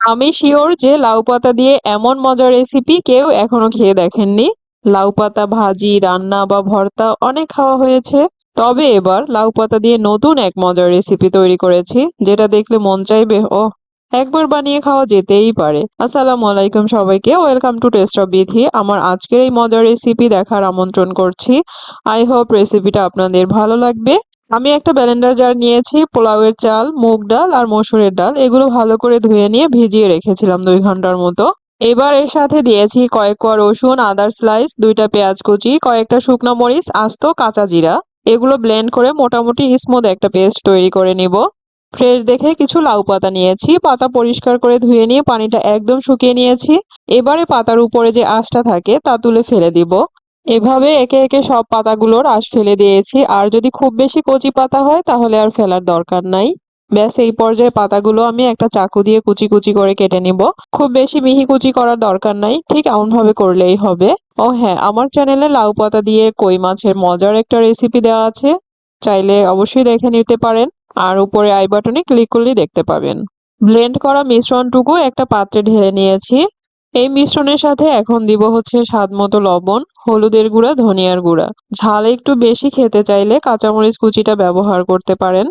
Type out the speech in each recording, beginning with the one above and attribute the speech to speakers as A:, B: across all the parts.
A: আমি শিওর যে লাউ পাতা দিয়ে এমন মজার রেসিপি কেউ এখনও খেয়ে দেখেননি। লাউ পাতা ভাজি, রান্না বা ভর্তা অনেক খাওয়া হয়েছে। তবে এবার লাউ পাতা দিয়ে নতুন এক মজার রেসিপি তৈরি করেছি, যেটা দেখলে মন চাইবে ও একবার বানিয়ে খাওয়া যেতেই পারে। আসসালামু আলাইকুম সবাইকে ওয়েলকাম টু টেস্ট অফ বিধি আমার আজকের এই মজার রেসিপি দেখার আমন্ত্রণ করছি। আই হোপ রেসিপিটা আপনাদের ভালো লাগবে। আমি একটা ব্লেন্ডার জার নিয়েছি, পোলাওয়ের চাল, মুগ ডাল আর মসুরের ডাল। এগুলো ভালো করে ধুয়ে নিয়ে ভিজিয়ে রেখেছিলাম দুই ঘণ্টার মতো। এবার এর সাথে দিয়েছি কয়েক কোয়া রসুন আদার স্লাইস, দুইটা পেঁয়াজ কুচি, কয়েকটা শুকনো মরিচ, আস্ত কাঁচা জিরা। এগুলো ব্লেন্ড করে মোটামুটি স্মুথ একটা পেস্ট তৈরি করে নিব। ফ্রেশ দেখে কিছু লাউ পাতা নিয়েছি, পাতা পরিষ্কার করে ধুয়ে নিয়ে পানিটা একদম শুকিয়ে নিয়েছি। এবারে পাতার উপরে যে আঁশটা থাকে তা তুলে ফেলে দিব। এভাবে একে একে সব পাতাগুলোর আঁশ ফেলে দিয়েছি। আর যদি খুব বেশি কচি পাতা হয়, তাহলে আর ফেলার দরকার নাই। ব্যাস, এই পর্যায়ে পাতাগুলো আমি একটা চাকু দিয়ে কুচি কুচি করে কেটে নিব। খুব বেশি মিহি কুচি করার দরকার নাই, ঠিক এমন ভাবে করলেই হবে। ও হ্যাঁ আমার চ্যানেলে লাউ পাতা দিয়ে কই মাছের মজার একটা রেসিপি দেওয়া আছে। চাইলে অবশ্যই দেখে নিতে পারেন। আর উপরে আই বাটনে ক্লিক করলেই দেখতে পাবেন। ব্লেন্ড করা মিশ্রণটুকু একটা পাত্রে ঢেলে নিয়েছি। এই মিশ্রণের সাথে এখন দিব হচ্ছে স্বাদ মতো লবণ, হলুদের গুঁড়া, ধনিয়ার গুঁড়া। ঝাল একটু বেশি খেতে চাইলে কাঁচামরিচ কুচিটা ব্যবহার করতে পারেন।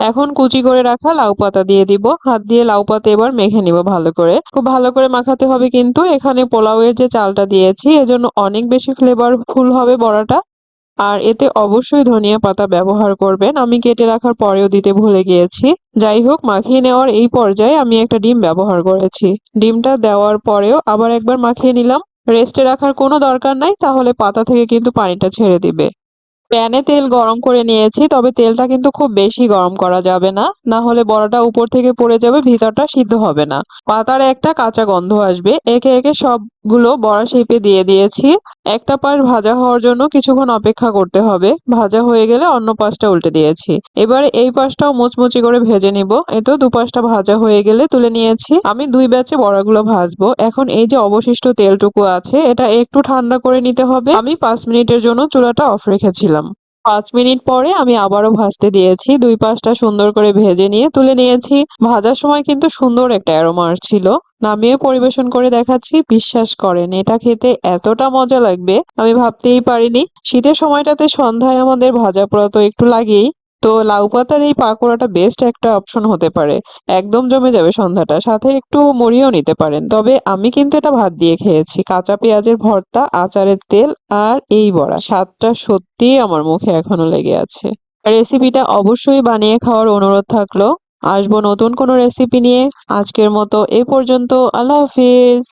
A: এখন কুচি করে রাখা লাউ পাতা দিয়ে দিব। হাত দিয়ে লাউ পাতা এবার মেখে নিব ভালো করে। খুব ভালো করে মাখাতে হবে কিন্তু। এখানে পোলাওয়ের যে চালটা দিয়েছি, এজন্য অনেক বেশি ফ্লেভারফুল হবে বড়াটা। আর এতে অবশ্যই ধনিয়া পাতা ব্যবহার করবেন। আমি কেটে রাখার পরেও দিতে ভুলে গিয়েছি। যাই হোক, মাখিয়ে নেওয়ার এই পর্যায়ে আমি একটা ডিম ব্যবহার করেছি। ডিমটা দেওয়ার পরেও আবার একবার মাখিয়ে নিলাম। রেস্টে রাখার কোনো দরকার নাই, তাহলে পাতা থেকে কিন্তু পানিটা ছেড়ে দিবে। প্যানে তেল গরম করে নিয়েছি, তবে তেলটা কিন্তু খুব বেশি গরম করা যাবে না। না হলে বড়াটা উপর থেকে পড়ে যাবে, ভিতরটা সিদ্ধ হবে না। পাতার একটা কাঁচা গন্ধ আসবে। একে একে সবগুলো বড়া শেপে দিয়ে দিয়েছি। একটা পাশ ভাজা হওয়ার জন্য কিছুক্ষণ অপেক্ষা করতে হবে। ভাজা হয়ে গেলে অন্য পাশটা উল্টে দিয়েছি। এবারে এই পাশটাও মুচমুচি করে ভেজে নিব। এতো দু পাশটা ভাজা হয়ে গেলে তুলে নিয়েছি। আমি দুই ব্যাচে বড়াগুলো ভাজবো। এখন এই যে অবশিষ্ট তেলটুকু আছে, এটা একটু ঠান্ডা করে নিতে হবে। আমি পাঁচ মিনিটের জন্য চুলাটা অফ রেখেছিলাম। পাঁচ মিনিট পরে আমি আবারও ভাজতে দিয়েছি। দুই পাশটা সুন্দর করে ভেজে নিয়ে তুলে নিয়েছি। ভাজার সময় কিন্তু সুন্দর একটা অ্যারোমা ছিল নামিয়ে পরিবেশন করে দেখাচ্ছি। বিশ্বাস করেন, এটা খেতে এতটা মজা লাগবে, আমি ভাবতেই পারিনি। শীতের সময়টাতে সন্ধ্যায় আমাদের ভাজা পোড়া তো একটু লাগেই। তো লাউ পাতার এই পাকোড়াটা বেস্ট একটা অপশন হতে পারে। একদম জমে যাবে সন্ধ্যাটা, সাথে একটু মুড়িও নিতে পারেন। তবে আমি কিন্তু এটা ভাত দিয়ে খেয়েছি, কাঁচা পেঁয়াজের ভর্তা, আচারের তেল আর এই বড়া। স্বাদটা সত্যিই আমার মুখে এখনও লেগে আছে। রেসিপিটা অবশ্যই বানিয়ে খাওয়ার অনুরোধ থাকল। আসব নতুন কোনো রেসিপি নিয়ে। আজকের মতো এ পর্যন্ত। আল্লাহ হাফিজ।